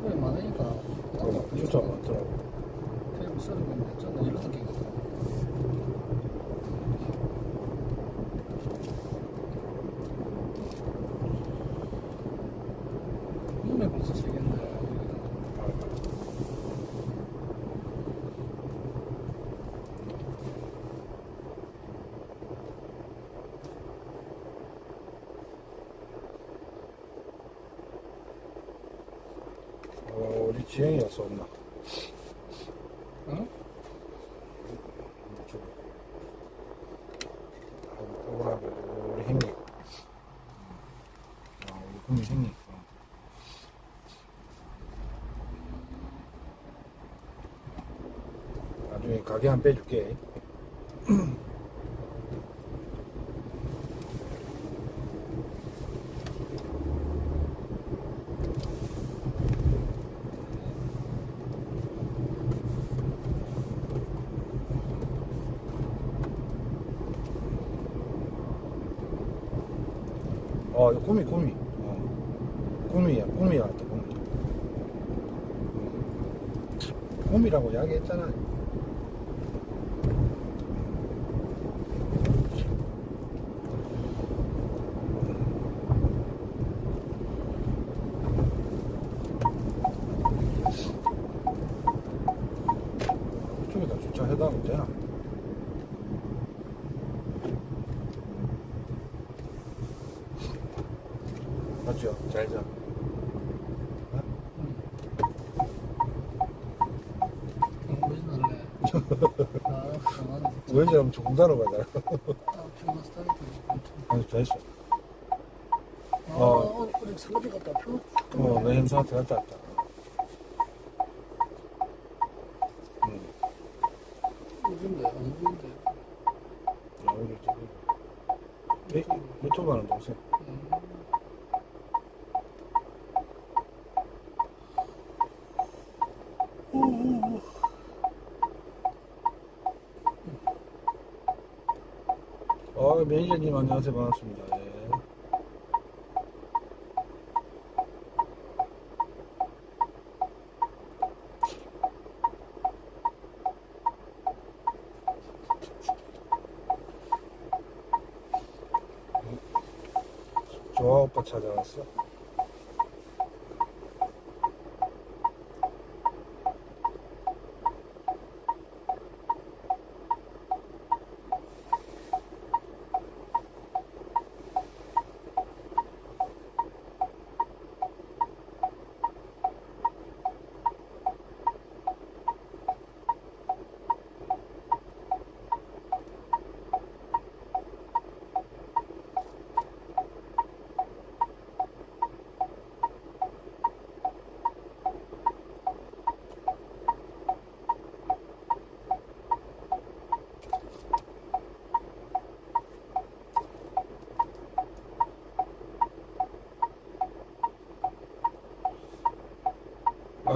테이블이 많으니까. 어, 진짜 많더라고. 테이블 쓰는 저는 이런 느낌이거든 눈에 벌써 세겠네 어, 우리 와서 온나. 응? 오라고 우리 형님. 아, 우리 국민 형님. 어. 나중에 가게 한 빼줄게. 꿈이, 꿈이. 어. 꿈이야, 꿈이야, 또 꿈이. 꿈이라고 이야기했잖아. 이쪽에다 주차해달라면 되나? 맞죠? 잘? 아, 강하네. 왜 저러면. 아, 피가 스타일이 아니, 됐어. 아, 어. 어, 우리 설거지 갔다 표. 어, 내 행사한테 갔다 왔다. 어, 매니저님 안녕하세요. 반갑습니다. 예. 조아 오빠 찾아왔어?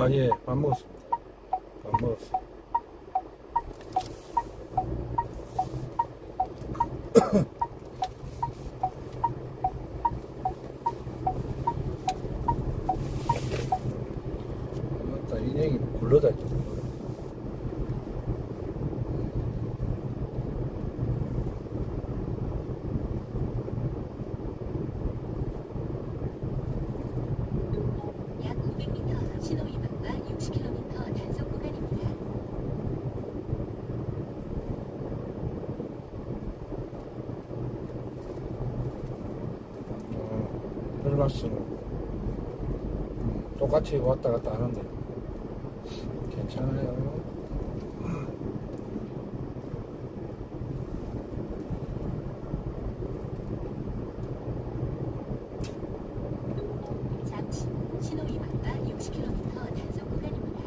아, 예, 밥 먹었습니다. 밥 먹었어. 맞다, 인형이 굴러다녔다. 약 500m 신호 위반과 60km 단속 구간입니다. 어, 펠라스는 음, 똑 같이 왔다 갔다 하는데 괜찮아요. 잠시 후 신호 위반과 60km 단속 구간입니다.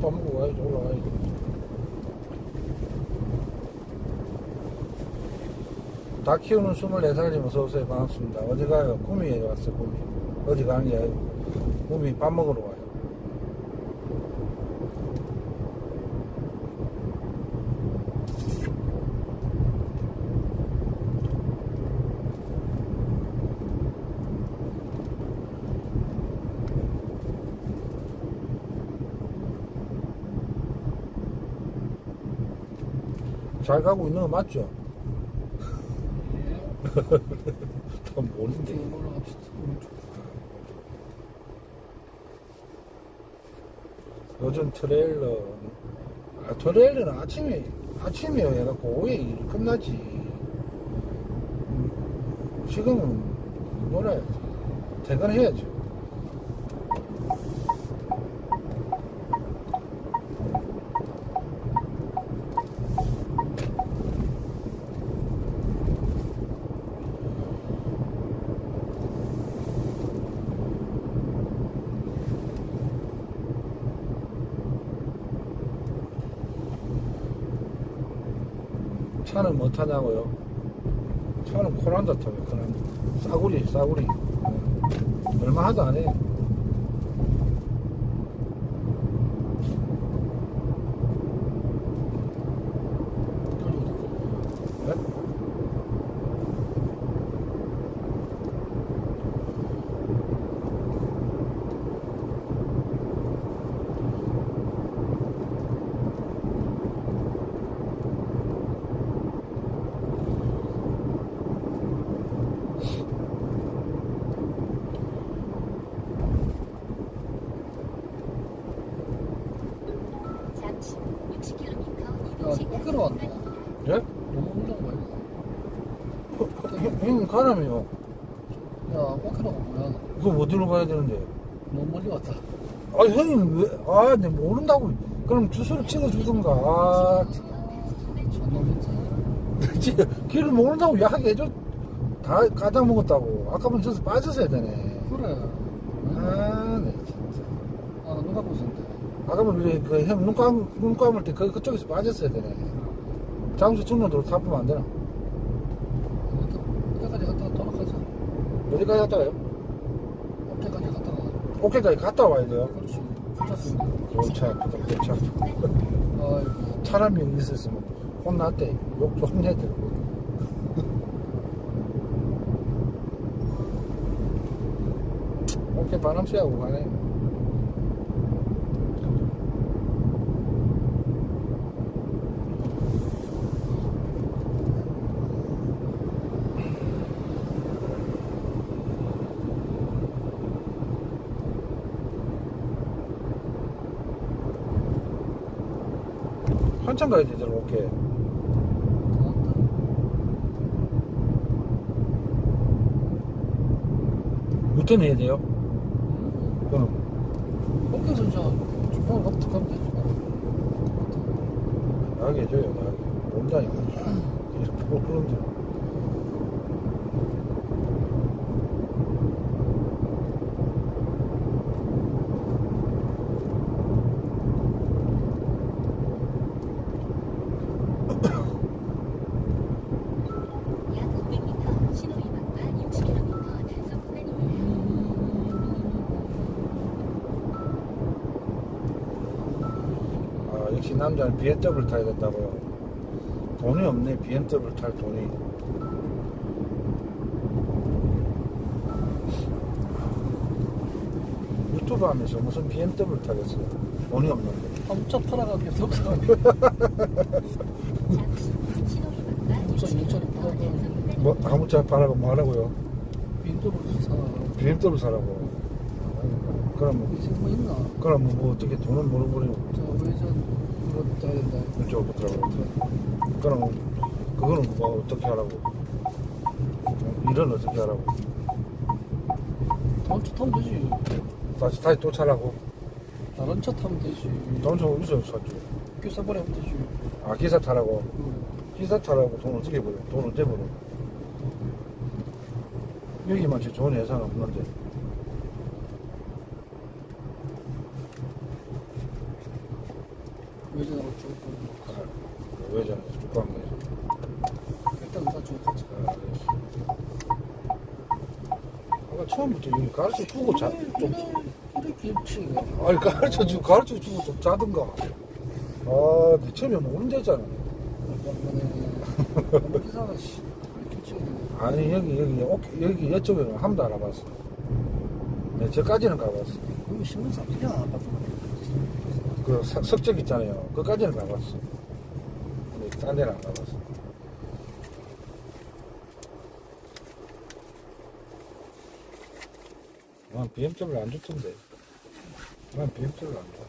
밥 먹고 가야지 올라가야지 다 키우는 24살님 어서오세요 반갑습니다 어디 가요? 구미에 왔어요 구미 어디 가는 게 아니고 구미 밥 먹으러 와요 잘 가고 있는 거 맞죠? 올라갑시다. 오른쪽. 요즘 트레일러 아, 트레일러는 아침에 아침에 해갖고 오후에 일이 끝나지 음, 지금은 놀아야지 퇴근해야지 차는 뭐 타냐고요? 차는 코란다 타요 코란다 싸구리 싸구리 어. 얼마 하도 안 해. 네? 잠시 후 60km 야, 이동 또 끌어왔네. 예? 너무 올라온 거야. 형, 형 가라며요 야, 오케라가 뭐야? 그거 어디로 가야 되는데 너무 멀리 왔다. 아 형님 왜, 아, 내 모른다고. 그럼 주소를 찍어주든가. 아, 진짜. 지- 길을 모른다고 이야기해줘. 다 까다 먹었다고. 아까만 저서 빠졌어야 되네. 그래. 아, 네, 진짜. 아, 나눈 감고 있었는데. 아까만 우리 그 형 눈, 감, 눈 감을 때 그, 그쪽에서 빠졌어야 되네. 장수 중로도로 타보면 안 되나? 어깨까지 갔다가 돌아가자. 어디까지 갔다 와요? 어깨까지 갔다 와야 돼요. 그렇지. 붙였습니다. 골차 아프다, 골차 아프다. 있었으면 혼났대. 욕 좀 해대. 어깨 바람 쐬하고 가네. 한참 고맙다. 무튼 해야 돼요? 음. 그럼 어깨 진짜 주먹을 막 득하면 되지. 나게 해줘요, 나게. 모른다니까. 이렇게 모르는데. 약 500m 신호 위반과 60km 단속 구간입니다. 아, 남자는 BMW 타야 된다고요. 돈이 없네, BMW 탈 돈이. 유튜브 하면서 무슨 BMW 타겠어요? 돈이 없는데. 신호 위반과 우선 60km 인천에 단속 팔아가. 뭐, 아무차 뭐 하라고요? 빈도로 사. BMW 사라고. 그럼, 이제 뭐 있나? 그럼 뭐 어떻게 저 외전 이거 따야 된다. 이쪽으로 들어가고. 그럼, 그거는 뭐 어떻게 하라고? 일은 어떻게 하라고? 다음 차 타면 되지. 다시, 다시 또 차라고? 다른 차 타면 되지. 돈좀 어디서 사죠? 기사 버리면 되지. 아, 기사 타라고? 응. 기사 타라고 돈 어떻게 벌어? 돈 언제 벌어? 여기만 제 좋은 회사는 없는데. 외전하고 쭉 보는 거. 왜 저래? 쭉 가면 되지. 일단 다쭉 같이. 아, 아까 처음부터 이거 가르쳐 주고 자, 좀, 이래 김치가. 아니 가르쳐 주고 가르쳐 주고 좀 자든가. 아, 모르면 되잖아. 얼마만에 기사가 씨. 아니 여기 여기 오케이, 여기 이쪽에는 한 번도 안 와봤어. 네, 저까지는 가봤어. 거기 신문사 그냥 안 봤던 거 그 석- 석적 있잖아요. 그까지는 가봤어. 근데 딴 데는 안 가봤어. 난 BMW를 안 좋던데. 난 BMW를 안 좋아.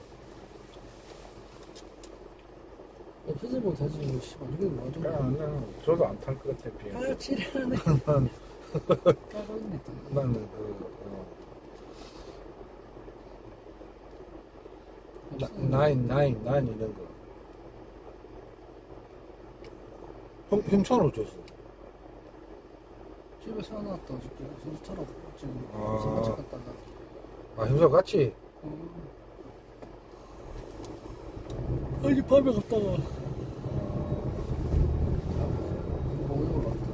피즈볼 다지 씨발 이게 뭐 좀. 그냥, 그냥 저도 안 탈 것 같아, BMW. 아 지랄하네. 난, 까고 있네. 또. 나는 그, 어, 나, 나인, 나인, 나인 이런 거. 형, 형천으로 줬어. 집에 사놨다 어저께 선수처럼 지금 아. 생활차 갔다가. 아, 형사 같이? 아니 밤에 갔다가 먹으러 갔다.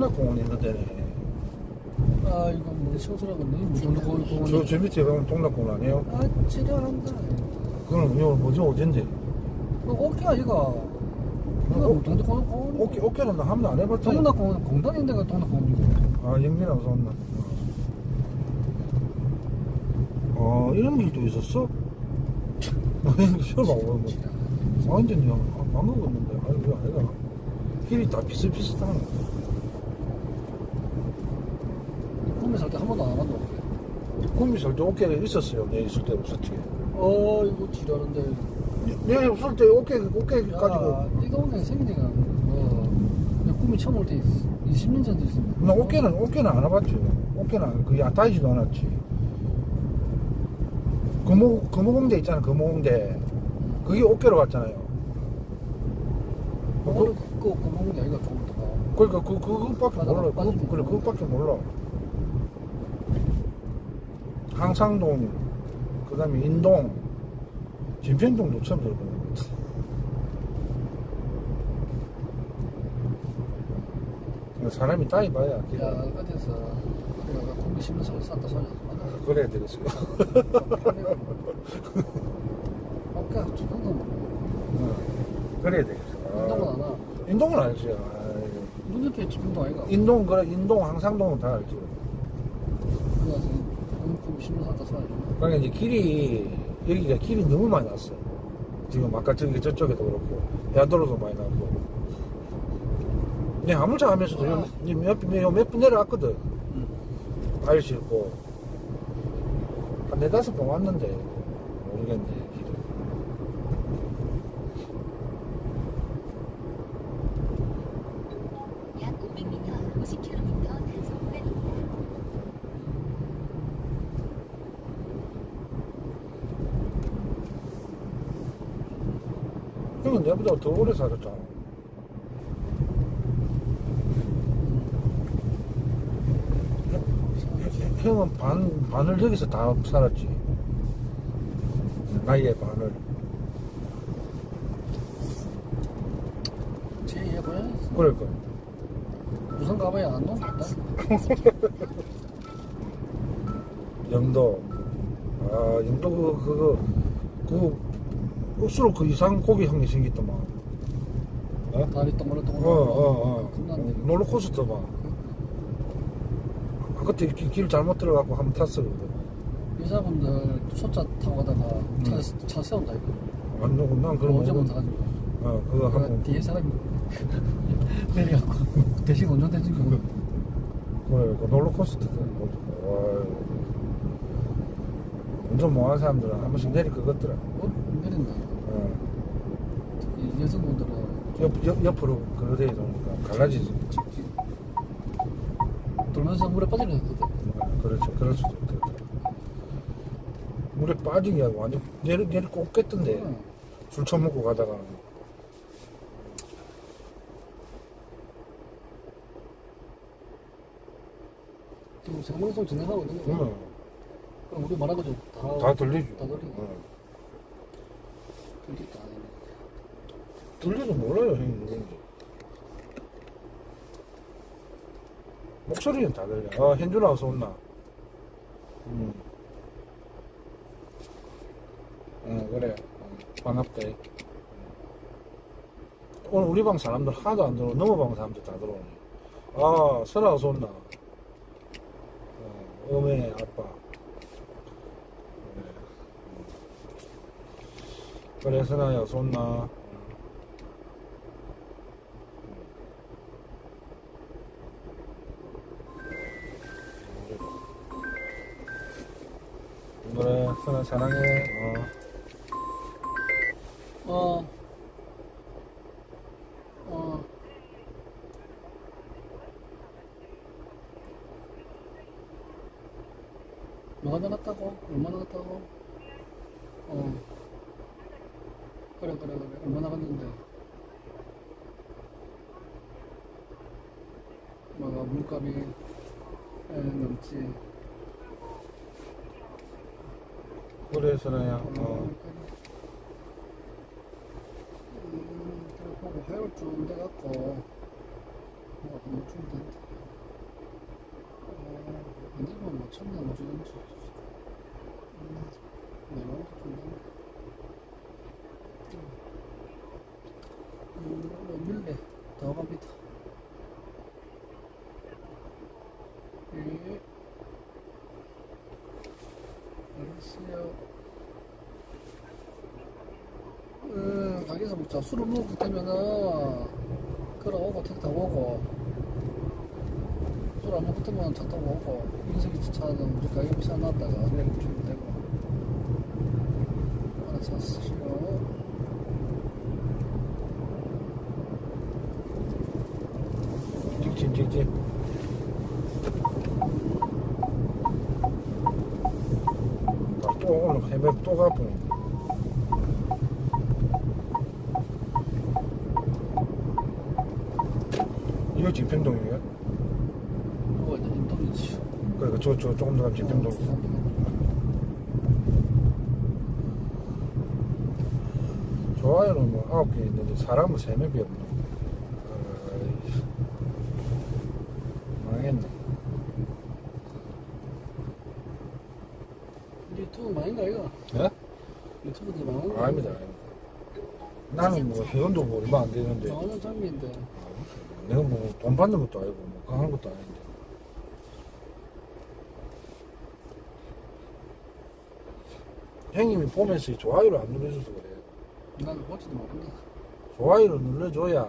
아, 여기 동락공원 있는 데네. 아 이거 뭐니 무정도 거기 저, 공원. 저 밑에 가면 동락공원 아니에요? 아 지랄한다. 그건 이거 뭐죠, 어딘데? 그 어깨야 이거. 어, 거기 공원. 어깨, 어깨는 나 한 번도 안 해봤잖아. 동락공원 공단인 데가 동락공원이고. 아, 영민아 어서 왔나? 어, 이런 길도 있었어? 아니, 설마 거. 완전 형, 아, 방금 왔는데. 아니, 왜 아니가? 길이 다 비슷비슷하네. 꿈에 살 때 한 번도 안 와봤노. 꿈이 살때 어깨가 있었어요. 내 있을 때 없었지. 어 이거 지랄한데. 내 없을 때 어깨, 어깨 가지고. 야, 이 지가 뭐, 내 꿈이 처음 올 때 20년 전도 있어. 나 어깨는, 어깨는 안 와봤지. 어깨는 안- 그게 안 따지지도 않았지. 금호, 금호공대 있잖아, 금호공대. 그게 어깨로 갔잖아요. 어, 그, 그거 그거 먹는 게 아니가 조금 더. 그러니까 그, 그것밖에 맞아, 몰라. 맞아. 그거, 그래, 그것밖에 몰라. 항상동, 그 다음에 인동, 진평동도 처음 들어보는 거 같아. 사람이 따위 봐야. 야 어디서 내가 꿈이 10년 전에 쌌다 소리 마. 그래야 되겠어요. 아까 주동도 어, 그래야 되겠어. 운동은 아, 안 와. 인동은 알지. 아이고. 눈높이에 집중도 아이가. 인동, 그래, 인동, 항상동은 다 알지. 그래서 꿈이 10년 쌌다 소리 하지 마. 그러니까 이제 길이, 여기가 길이 너무 많이 났어. 지금 아까 저기 저쪽에도 그렇고, 해안도로도 많이 났고. 내 화물차 하면서도 요- 요 몇, 몇, 몇번 내려왔거든. 응. 알 싣고. 한 네다섯 번 왔는데, 모르겠네, 길을. 약 500m, 50km 단속 구간입니다. 형은 내보다 더 오래 살았잖아. 형은 반, 반을 여기서 다 살았지. 나이의 반을. 제2의 고향 그러니까. 부산 가봐야 안 논다. 영도. 아, 영도 그거, 그거, 그, 억수로 그 이상 고기 형이 생겼더만. 어? 다리 동그랗 어, 동그랗. 어, 어. 끝났네. 롤러코스터 봐. 아, 그때 길, 길 잘못 들어가고 한번 탔어, 그거. 여자분들 소차 타고 가다가 차, 응. 차 세운다 이거. 안 나고, 난 그런 거. 어제부터 모르- 가지고. 어, 그거 한번. 뒤에 사람이 내려갖고 대신 운전대주고 그래, 그 롤러코스터. 와, 운전 못하는 사람들은 한 번씩 내릴 것 같더라. 어? 내린다. 여성분들은 옆, 옆, 옆으로 그러대 놓으니까 갈라지지. 돌면서 물에 빠지려 했거든. 어, 그렇죠. 그럴 수도 있겠다. 물에 빠진 게 아니고 완전 내리 꼭 깼던데. 응. 술 처먹고 가다가. 지금 생방송 진행하고 있는 거. 그러면 그럼 우리 말한 거좀다 다 들리죠. 다 들리고. 어. 들리다. 들려도 몰라요, 형님 누군지. 목소리는 다 들려. 아, 현준아 어서 온나. 음. 어, 그래. 어, 반갑다. 오늘 우리 방 사람들 하나도 안 들어오고, 넘어 방 사람들 다 들어오네. 아, 선아 어서 온나. 어, 어메, 아빠. 그래. 음. 그래, 선아야 어서 온나. 그래, 선아 사랑해. 어. 어. 어. 뭐가 나갔다고? 얼마 나 갔다고? 어. 그래, 그래, 그래. 얼마 나 갔는데? 뭐가 물값이 에, 넘지. 그래, 선아야. 어. 음, 그래 보고 해올쯤 돼갖고 뭐 한번 주면 된다. 어, 안 되면 뭐 첫날 뭐 주든지. 음, 내 마음도 좀 된다. 음, 뭐 밀래 더 갑니다. 예. 알겠어요. 먹자. 술을 먹고 되면은, 걸어오고, 택 타고 오고, 술 안 먹고 되면 차 타고 오고, 인석이 주차는 우리 가게 앞에 놨다가 내일 주면 되고. 알아서 쓰시오. 이거 진평동이에요? 그거 이제 인도이지. 그러니까 저, 저 조금 더 가면 진평동. 좋아요는 뭐 아홉 개 있는데 사람은 세 명이 없네. 아이씨. 망했네. 유튜브 많이가, 이거? 예? 유튜브도 많은 거 아닙니다. 아닙니다. 나는 뭐 회원도 뭐 얼마 안 되는데 나오는 장비인데. 받는 것도 아니고 뭐 하는 것도 아닌데. 형님이 보면서 좋아요를 안 눌러줘서 그래요. 나는 볼지도 모른다. 좋아요를 눌러줘야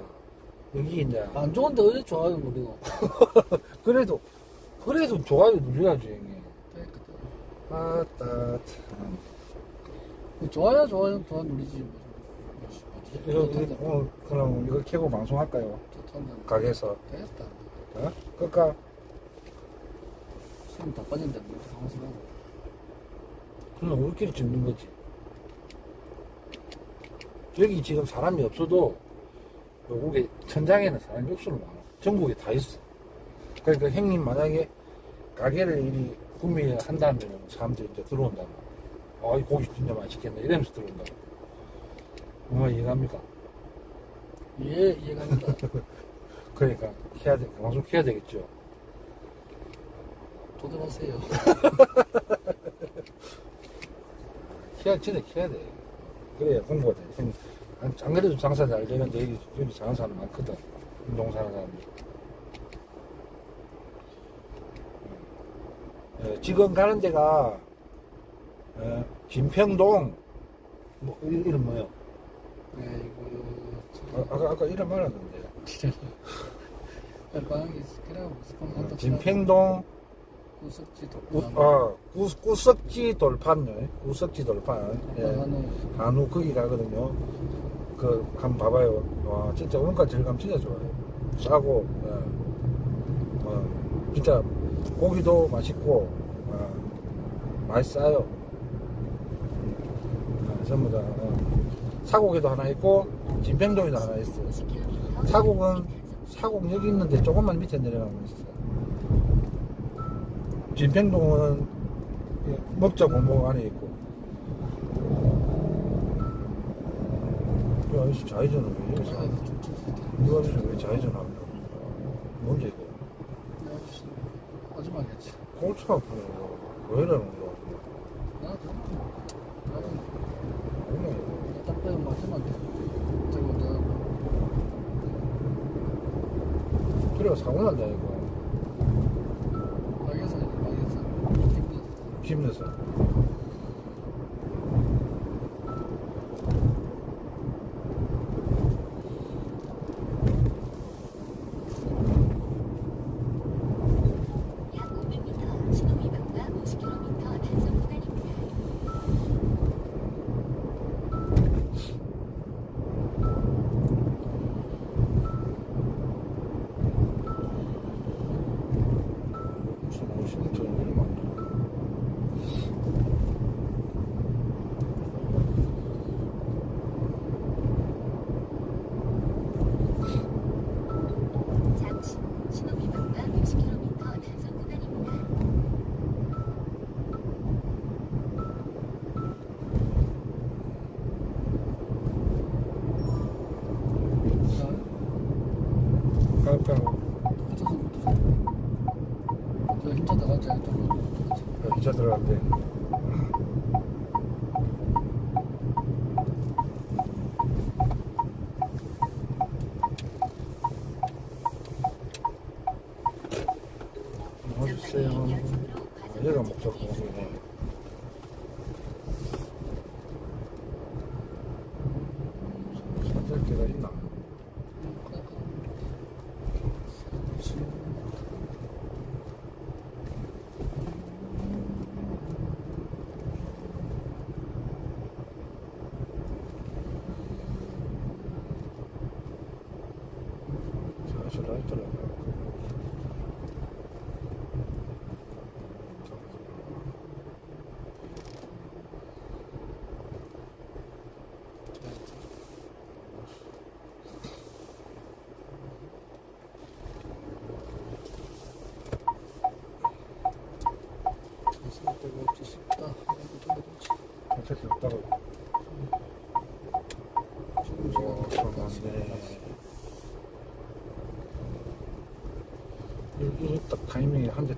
여기 이제 안 좋은데 어디 좋아요, 우리가. 그래도 그래도 좋아요 눌러야지 형님. 되겠다. 아따 참. 좋아요, 좋아요, 좋아 누리지. 뭐. 이거, 이거 오늘 그럼 이거 켜고 방송할까요? 가게에서 되겠다. 어? 그니까 숨다 빠진다, 뭐, 방송하고. 그럼 우리끼리 찍는 거지. 여기 지금 사람이 없어도 여기 천장에는 사람이 없으면 많아. 전국에 다 있어. 그러니까 형님 만약에 가게를 이리 구매한다면 사람들이 이제 들어온다. 아, 이 고기 진짜 맛있겠네. 이러면서 들어온다. 정말 이해갑니까? 예, 이해갑니다. 그러니까 해야 돼. 방송 해야 되겠죠. 도전하세요. 해야, 진짜 해야 돼. 그래야 홍보가 돼. 형, 안, 안 그래도 장사 잘 되는데 여기, 여기 잘하는 사람 많거든. 운동 사는 사람들. 어, 지금 가는 데가, 어, 진평동, 뭐, 이- 이름 뭐요? 네, 이거, 아, 아까, 아까 이름 말았는데. 진짜. 어, 진평동 구석지 아, 구, 구석지 돌판요. 구석지 돌판. 예. 한우 한우 거기 가거든요. 그, 한번 봐봐요. 와, 진짜 원가 질감 진짜 좋아요. 싸고, 예. 어, 진짜 고기도 맛있고, 어, 맛있어요. 아, 전부 다. 어. 사고기도 하나 있고, 진평동에도 하나 있어요. 50km 사곡은 사곡 여기 있는데 조금만 밑에 내려가면 있어요. 진평동은 예, 먹자 골목 안에 있고. 이 아저씨 좌회전을 왜좀 찢어졌다 이 아저씨 왜 좌회전 하냐? 뭔지 이거. 아줌마겠지 골치가 아프네. 왜 이러는 거야? 나도 나도 뭐냐 이거. 딱 빼면 맞으면 돼 저거 내가 그래가 사고 난다 이거. 막에서 기분이 힘내서.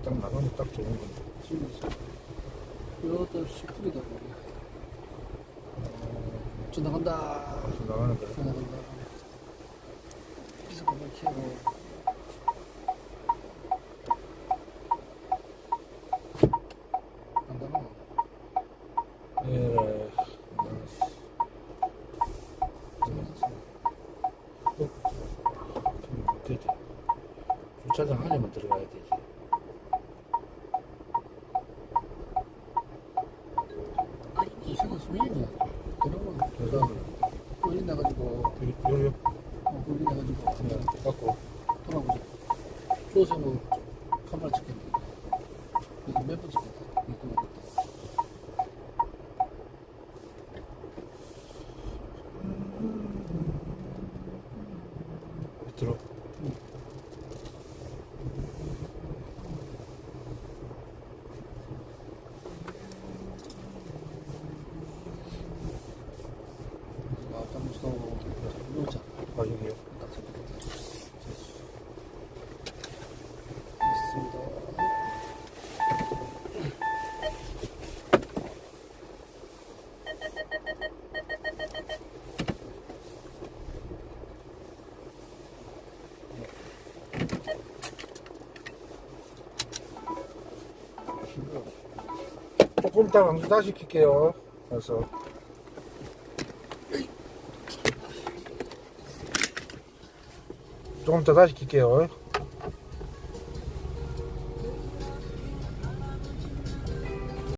딱 나가면 딱 좋은 건데. 이것도 시크리다 저 나간다. 좀 나가는 거야. 저 나간다 비서 가만 키고 안 나가 예. 못 되지. 주차장 안에만 들어가야 되지. 어린이 시간 수명이야 그러면 그래서 꿀리 나가지고 요리 어, 꿀리 나가지고 그냥 갖고 돌아보자 조세 뭐 카메라 찍겠네 이거 몇번 찍겠다 이거 먹겠다 들어. 이거 앞장 무서워 놓자 아 여기요. 딱 잡겠다 있습니다 조금 이따 방수 다시 킬게요. 그래서 조금 이따 다시 킬게요.